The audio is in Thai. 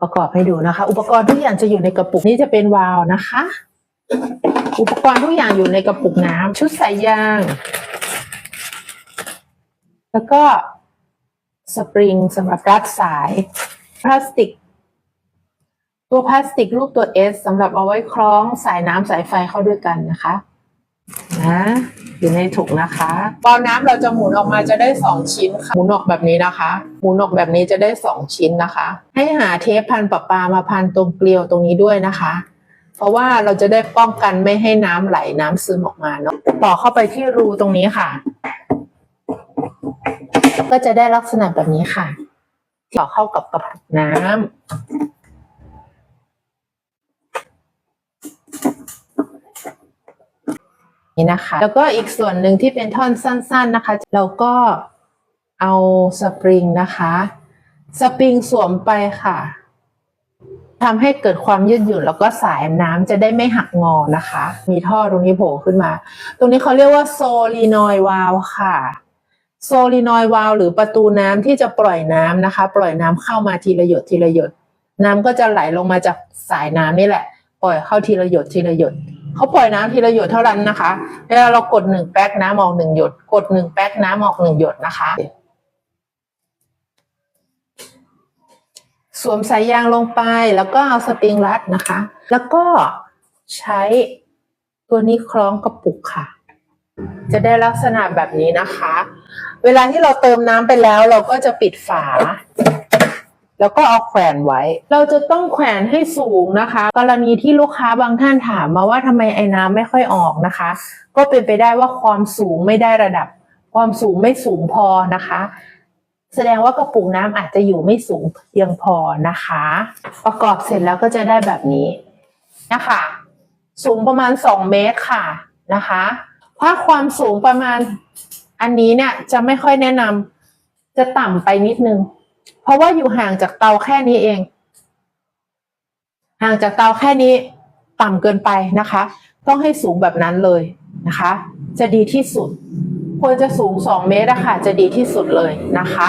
ประกอบให้ดูนะคะ อุปกรณ์ทุกอย่างจะอยู่ในกระปุกนี้จะเป็นวาล์วนะคะ อุปกรณ์ทุกอย่างอยู่ในกระปุกน้ำชุดสายยาง แล้วก็สปริงสำหรับรัดสายพลาสติก ตัวพลาสติกรูปตัว S สำหรับเอาไว้คล้องสายน้ำสายไฟเข้าด้วยกันนะคะ นะอยู่ในถุงนะคะบอลน้ำเราจะหมุนออกมาจะได้สองชิ้นค่ะหมุนออกแบบนี้นะคะหมุนออกแบบนี้จะได้สองชิ้นนะคะ ให้หาเทปพันประปามาพันตรงเกลียวตรงนี้ด้วยนะคะ เพราะว่าเราจะได้ป้องกันไม่ให้น้ำไหลน้ำซึมออกมาเนาะต่อเข้าไปที่รูตรงนี้ค่ะ ก็จะได้ลักษณะแบบนี้ค่ะต่อเข้ากับกระปุกน้ำ นี่นะคะ แล้วก็อีกส่วนหนึ่งที่เป็นท่อนสั้น ๆนะคะ เราก็เอาสปริงนะคะ สปริงสวมไปค่ะทำให้เกิดความยืดหยุ่นแล้วก็สายน้ำจะได้ไม่หักงอนะคะ มีท่อตรงนี้โผล่ขึ้นมา ตรงนี้เขาเรียกว่าโซลีนอยวาลค่ะโซลีนอยวาลหรือประตูน้ำที่จะปล่อยน้ำนะคะ ปล่อยน้ำเข้ามาทีละหยดทีละหยด น้ำก็จะไหลลงมาจากสายน้ำนี่แหละ ปล่อยเข้าทีละหยดทีละหยด เขาปล่อยน้ำทีละหยดเท่านั้นนะคะเวลาเรากดหนึ่งแป๊กน้ำออกหนึ่งหยด กดหนึ่งแป๊กน้ำออกหนึ่งหยดนะคะ สวมสายยางลงไปแล้วก็เอาสปริงรัดนะคะ แล้วก็ใช้ตัวนี้คล้องกระปุกค่ะ จะได้ลักษณะแบบนี้นะคะ เวลาที่เราเติมน้ำไปแล้วเราก็จะปิดฝา แล้วก็เอาแขวนไว้ เราจะต้องแขวนให้สูงนะคะ กรณีที่ลูกค้าบางท่านถามมาว่าทำไมไอ้น้ำไม่ค่อยออกนะคะ ก็เป็นไปได้ว่าความสูงไม่ได้ระดับ ความสูงไม่สูงพอนะคะ แสดงว่ากระปุกน้ำอาจจะอยู่ไม่สูงเพียงพอนะคะ ประกอบเสร็จแล้วก็จะได้แบบนี้นะคะ สูงประมาณ 2 เมตรค่ะนะคะ ถ้าความสูงประมาณอันนี้เนี่ยจะไม่ค่อยแนะนำจะต่ำไปนิดนึง เพราะว่าอยู่ห่างจากเตาแค่นี้เอง ห่างจากเตาแค่นี้ต่ำเกินไปนะคะ ต้องให้สูงแบบนั้นเลยนะคะ จะดีที่สุด ควรจะสูง 2 เมตรอะค่ะ จะดีที่สุดเลยนะคะ